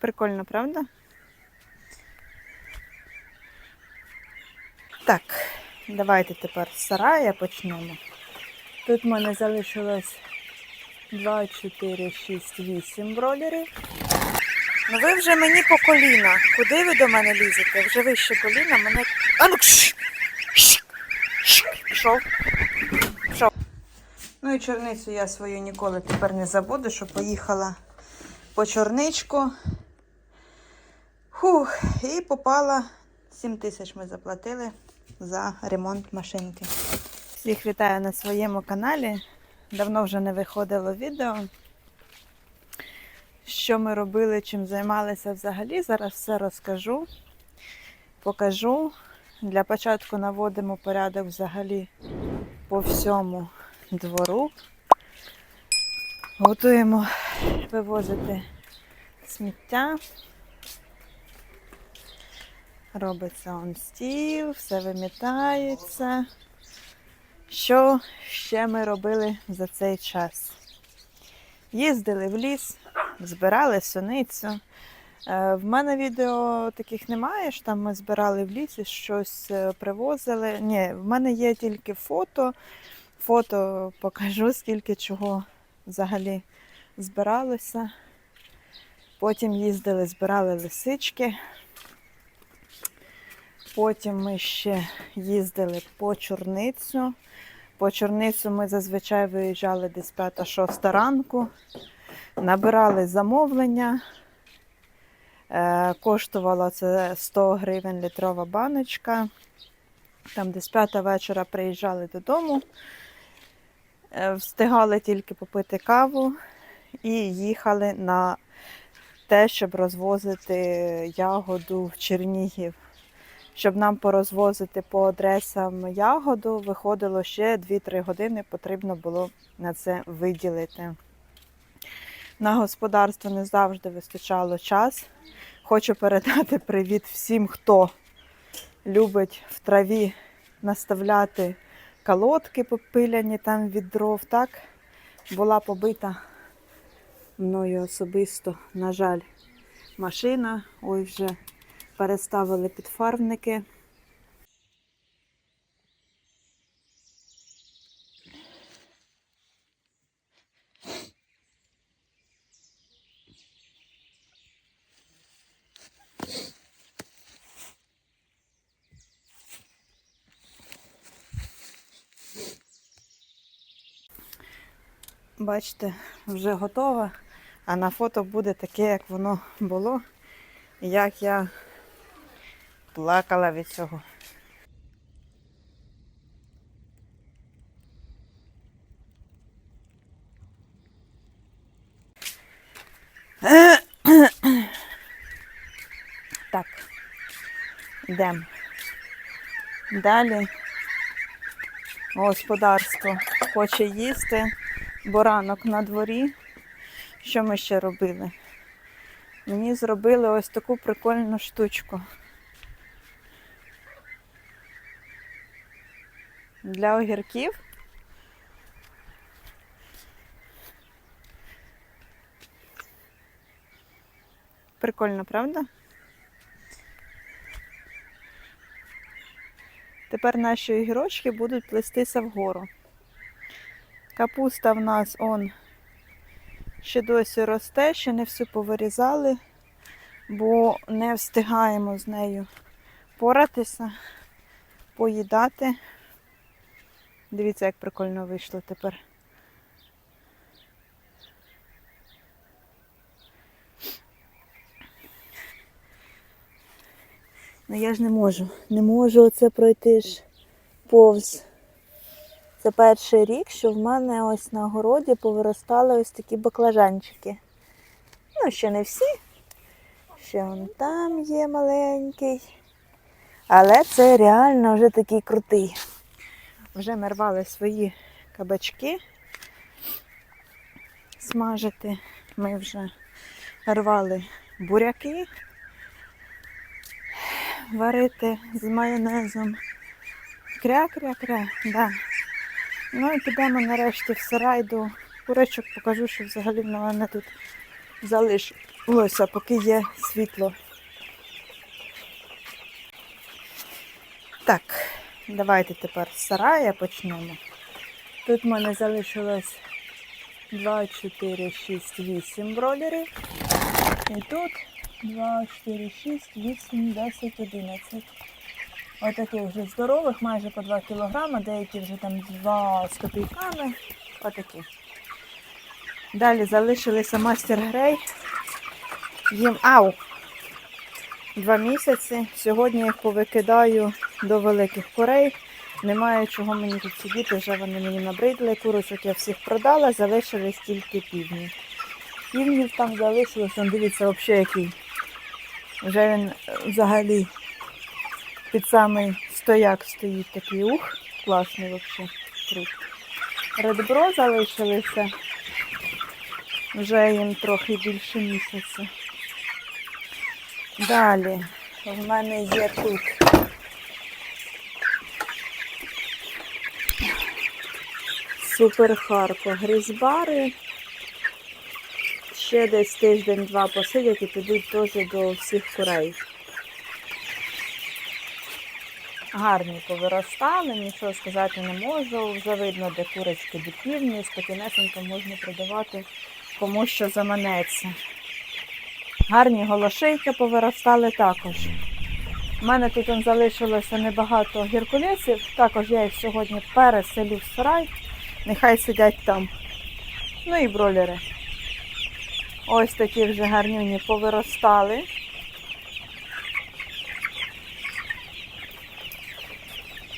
Прикольно, правда? Так, давайте тепер з сарая почнемо. Тут в мене залишилось 2, 4, 6, 8 бролерів. Ну ви вже мені по коліна. Куди ви до мене лізете? Вже вище коліна мене. А ну кш! Пішов. Пішов. Ну і чорницю я свою ніколи тепер не забуду, що поїхала по чорничку. Хух, і попала 7 тисяч ми заплатили за ремонт машинки. Всіх вітаю на своєму каналі. Давно вже не виходило відео. Що ми робили, чим займалися взагалі. Зараз все розкажу, покажу. Для початку наводимо порядок взагалі по всьому двору. Готуємо вивозити сміття. Робиться он стіл, все вимітається. Що ще ми робили за цей час? Їздили в ліс, збирали суницю. Е, В мене відео таких немає, що там ми збирали в лісі, щось е, привозили. Ні, в мене є тільки фото. Фото покажу, скільки чого взагалі збиралося. Потім їздили, збирали лисички. Потім ми ще їздили по чорницю. По чорницю ми зазвичай виїжджали десь 5-6 ранку, набирали замовлення. Е, коштувало це 100 гривень літрова баночка. Там десь 5 вечора приїжджали додому, е, встигали тільки попити каву і їхали на те, щоб розвозити ягоду в Чернігів. Щоб нам порозвозити по адресам ягоду, виходило ще 2-3 години, потрібно було на це виділити. На господарство не завжди вистачало час. Хочу передати привіт всім, хто любить в траві наставляти колодки попиляні там від дров. Так була побита мною особисто, на жаль, машина. Ой, вже переставили підфарбники. Бачите, вже готова, а на фото буде таке, як воно було, як я плакала від цього. Так, йдемо. Далі господарство хоче їсти, бо ранок на дворі. Що ми ще робили? Мені зробили ось таку прикольну штучку. Для огірків. Прикольно, правда? Тепер наші огірочки будуть плестися вгору. Капуста в нас он ще досі росте, ще не всю повирізали, бо не встигаємо з нею поратися, поїдати. Дивіться, як прикольно вийшло тепер. Ну я ж не можу. Не можу оце пройти ж повз. Це перший рік, що в мене ось на городі повиростали ось такі баклажанчики. Ну, ще не всі. Ще вон там є маленький. Але це реально вже такий крутий. Вже ми рвали свої кабачки. Смажити. Ми вже рвали буряки. Варити з майонезом. Кря-кря-кря, да. Ну і підемо нарешті в сарайду. Курочок покажу, що взагалі в мене тут залиш... лося, поки є світло. Так, давайте тепер з сарая почнемо. Тут в мене залишилось 2, 4, 6, 8 бролерів. І тут 2, 4, 6, 8, 10, 11. Отаких вже здорових, майже по 2 кілограми, деякі вже там 2 з копійками. Отакі. Далі залишилися мастер грей. Їм ау! Два місяці. Сьогодні їх повикидаю до великих курей. Немає чого мені тут сидіти, вже вони мені набридли. Курочок я всіх продала, залишились тільки півні. Півнів там залишилось, он дивіться, взагалі який. Вже він е, взагалі під самий стояк стоїть такий ух. Класний взагалі. Крут. Редбро залишилися. Вже їм трохи більше місяця. Далі в мене є тут Супер Харко грізбари. Ще десь тиждень-два посидять і підуть теж до всіх курей. Гарні повиростали, нічого сказати не можу. Вже видно, де курочки, де півні, спокійнесенько можна продавати кому що заманеться. Гарні голошейки повиростали також. У мене тут залишилося небагато гіркулесів, також я їх сьогодні переселю в сарай, нехай сидять там. Ну і бролери. Ось такі вже гарнюні повиростали.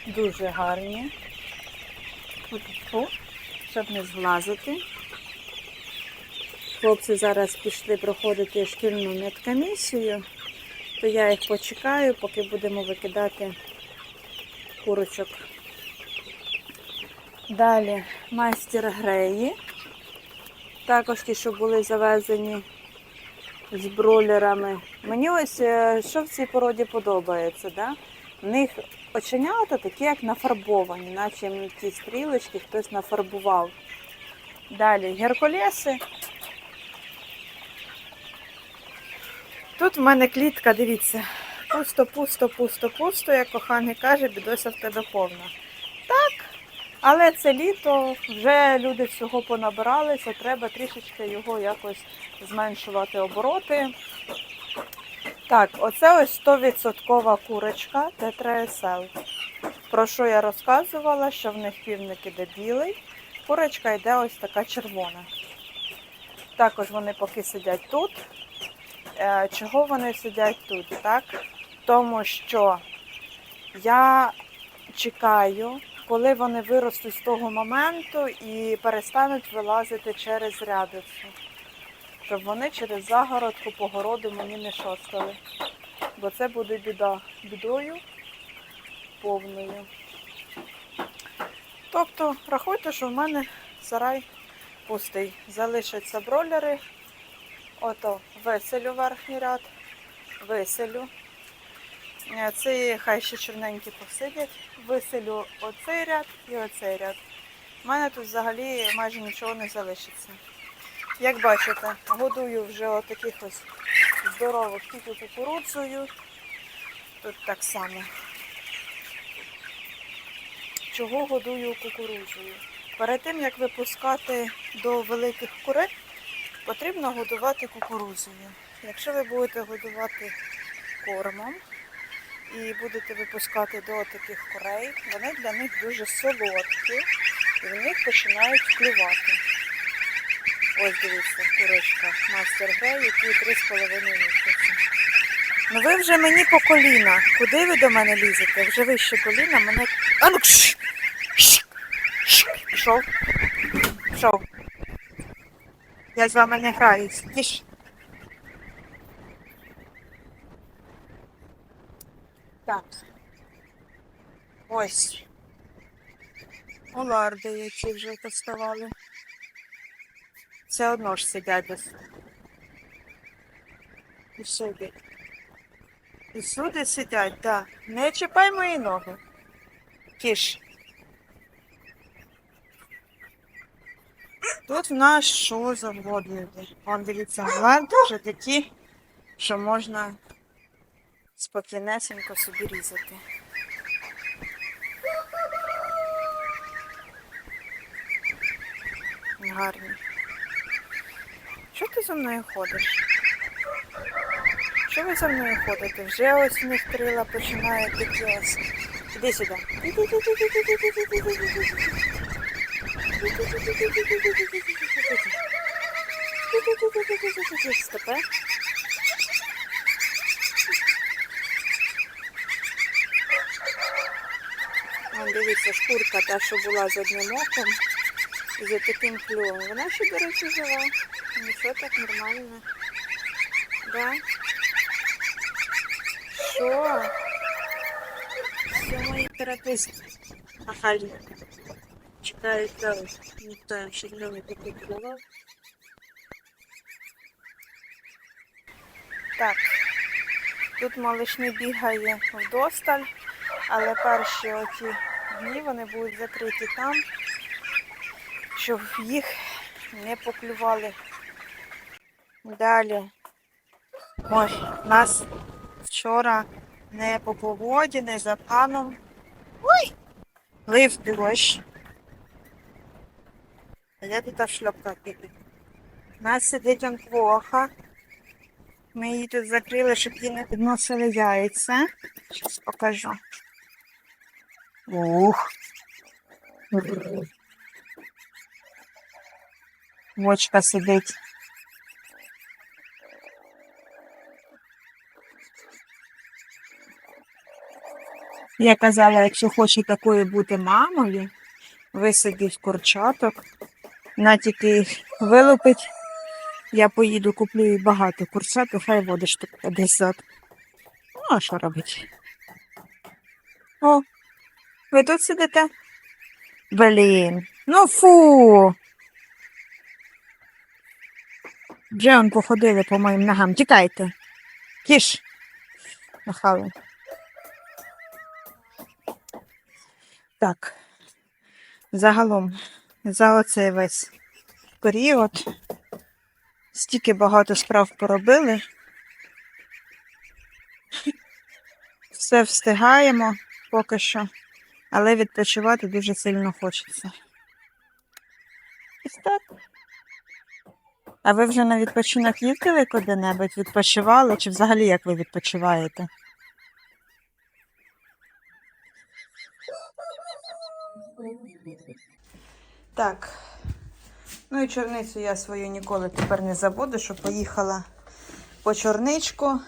Дуже гарні. Фу, щоб не зглазити. Хлопці зараз пішли проходити шкільну медкомісію, то я їх почекаю, поки будемо викидати курочок. Далі майстер греї. Також ті, що були завезені з бролерами. Мені ось е, що в цій породі подобається. Да? В них оченята такі, як нафарбовані, наче ті стрілочки хтось нафарбував. Далі геркулеси. Тут в мене клітка, дивіться, пусто, пусто, пусто, пусто, як коханий каже, бідося в тебе повна. Так, але це літо, вже люди всього понабиралися, треба трішечки його якось зменшувати обороти. Так, оце ось 100% курочка ТТСЛ. Про що я розказувала, що в них півник іде білий, курочка йде ось така червона. Також вони поки сидять тут. Е, Чого вони сидять тут, так? Тому що я чекаю, коли вони виростуть з того моменту і перестануть вилазити через рядицю. Щоб вони через загородку по городу мені не шостали. Бо це буде біда. Бідою повною. Тобто, рахуйте, що в мене сарай пустий. Залишаться бролери. Ото веселю верхній ряд, веселю. Е, Ці хай ще чорненькі посидять. Виселю оцей ряд і оцей ряд. У мене тут взагалі майже нічого не залишиться. Як бачите, годую вже отаких ось здорових тільки кукурудзою. Тут так само. Чого годую кукурудзою? Перед тим як випускати до великих курей, потрібно годувати кукурудзою. Якщо ви будете годувати кормом і будете випускати до таких курей, вони для них дуже солодкі і в них починають клювати. Ось дивіться, курочка мастер грей, який 3,5 місяці. Ну ви вже мені по коліна. Куди ви до мене лізете? Вже вище коліна мене. А ну кш! Пішов. Я з вами не граюсь. Тіш. Так. Ось. Оларди, які вже поставали. Все одно ж сидять десь. І всюди. І всюди сидять, так. Да. Не чіпай мої ноги. Кіш. Тут в нас що завгодно йде. Вон дивіться, гварди вже такі, що можна спокійнесенько собі різати. Гарні. Що ти за мною ходиш? Що ви за мною ходите? Вже ось них крила починає таке. Іди сюди. Іди, іди, іди, іди, іди, іди, іди, іди. Стопе. Вон, дивіться, шкурка та, що була з одним оком і за таким клювом. Вона ще, до речі, жива. Нічого так нормально. Да? Що? Все мої терапевти. Ахалі. Чекають далі. Ніхто ще не покупував. Так. Тут малишни бігає вдосталь, але перші оті дні вони будуть закриті там, щоб їх не поклювали. Далі. Ой, нас вчора не по погоді, не за паном. Ой! Лив дощ. А де тут шльопка піде? У нас сидить он плохо. Ми її тут закрили, щоб її не підносили яйця. Зараз покажу. Ух. Вочка сидить. Я казала, якщо хоче такою бути мамою, висадіть курчаток, на тільки їх вилупить. Я поїду, куплю їй багато курчаток, хай буде штук 50. Ну, а що робить? О, ви тут сидите? Блін, ну фу. Вже он походили по моїм ногам. Тікайте. Кіш. Нахали. Так. Загалом, за оцей весь період стільки багато справ поробили. Все встигаємо поки що, але відпочивати дуже сильно хочеться. Ось так. А ви вже на відпочинок їздили куди-небудь? Відпочивали? Чи взагалі як ви відпочиваєте? Так. Ну і чорницю я свою ніколи тепер не забуду, що поїхала по чорничку.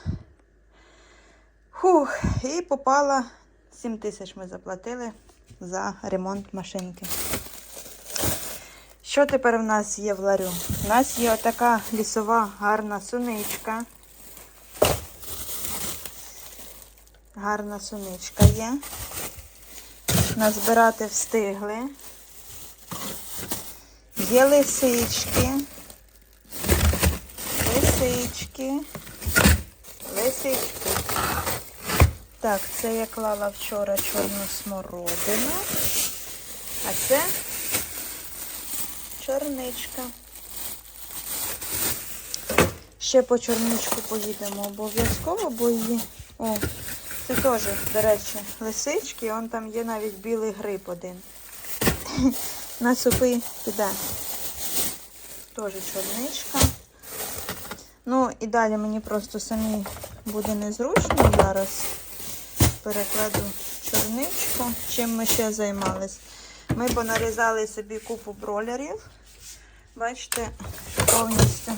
Хух, і попала 7 тисяч ми заплатили за ремонт машинки. Що тепер в нас є в ларю? У нас є отака лісова гарна суничка. Гарна суничка є. Назбирати встигли. Є лисички. Лисички. Лисички. Так, це я клала вчора чорну смородину. А це чорничка. Ще по чорничку поїдемо обов'язково, бо її. О, це теж, до речі, лисички, он там є навіть білий гриб один. На супи піде. Теж чорничка. Ну і далі мені просто самі буде незручно зараз. Перекладу чорничку. Чим ми ще займались? Ми понарізали собі купу бролерів. Бачите, повністю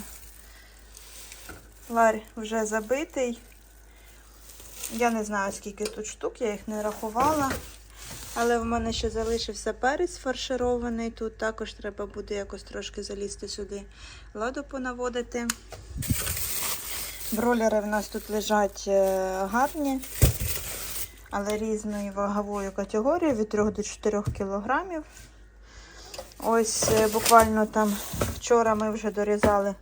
ларь вже забитий. Я не знаю, скільки тут штук, я їх не рахувала. Але в мене ще залишився перець фарширований. Тут також треба буде якось трошки залізти сюди, ладу понаводити. Бролери в нас тут лежать е, гарні, але різної вагової категорії від 3 до 4 кілограмів. Ось е, буквально там вчора ми вже дорізали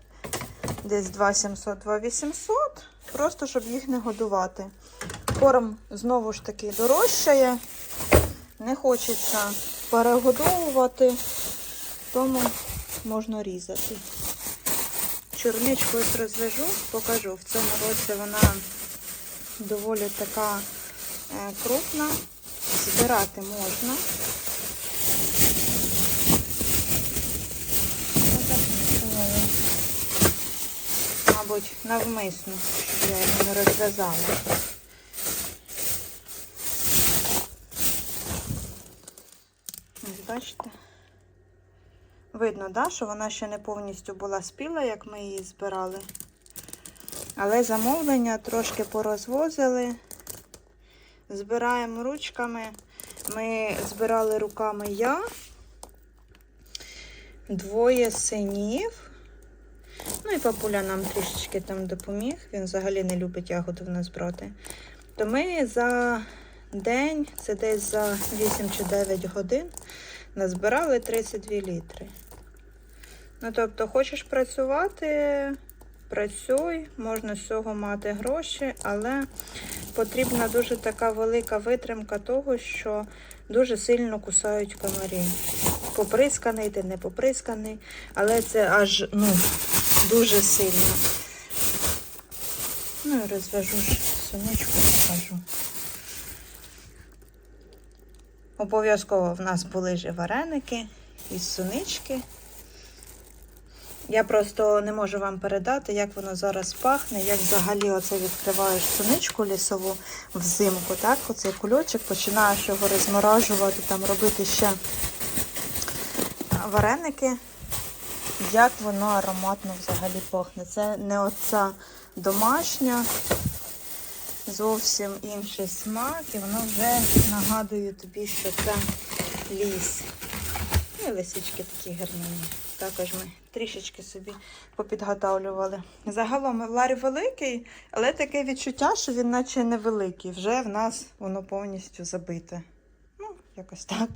десь 2700-2800, просто щоб їх не годувати. Корм знову ж таки дорожчає. Не хочеться перегодовувати, тому можна різати. Чорничку ось розвяжу, покажу. В цьому році вона доволі така е, крупна. Збирати можна. Мабуть, навмисно, щоб я його не розв'язала. Ось бачите? Видно, да, що вона ще не повністю була спіла, як ми її збирали. Але замовлення трошки порозвозили. Збираємо ручками. Ми збирали руками я, двоє синів. Ну і папуля нам трішечки там допоміг. Він взагалі не любить ягоду в нас брати. То ми за день, це десь за 8 чи 9 годин, назбирали 32 літри. Ну, тобто, хочеш працювати, працюй, можна з цього мати гроші, але потрібна дуже така велика витримка того, що дуже сильно кусають комарі. Поприсканий ти, не поприсканий, але це аж ну, дуже сильно. Ну і розв'яжу сонечку, покажу. Обов'язково в нас були ж вареники із сунички. Я просто не можу вам передати, як воно зараз пахне, як взагалі оце відкриваєш суничку лісову взимку, так? Оцей кульочок, починаєш його розморажувати, там робити ще вареники. Як воно ароматно взагалі пахне. Це не оця домашня, зовсім інший смак, і воно вже нагадує тобі, що це ліс. Ну, І лисички такі гарні. Також ми трішечки собі попідготовлювали. Загалом ларь великий, але таке відчуття, що він наче невеликий. Вже в нас воно повністю забите. Ну, якось так.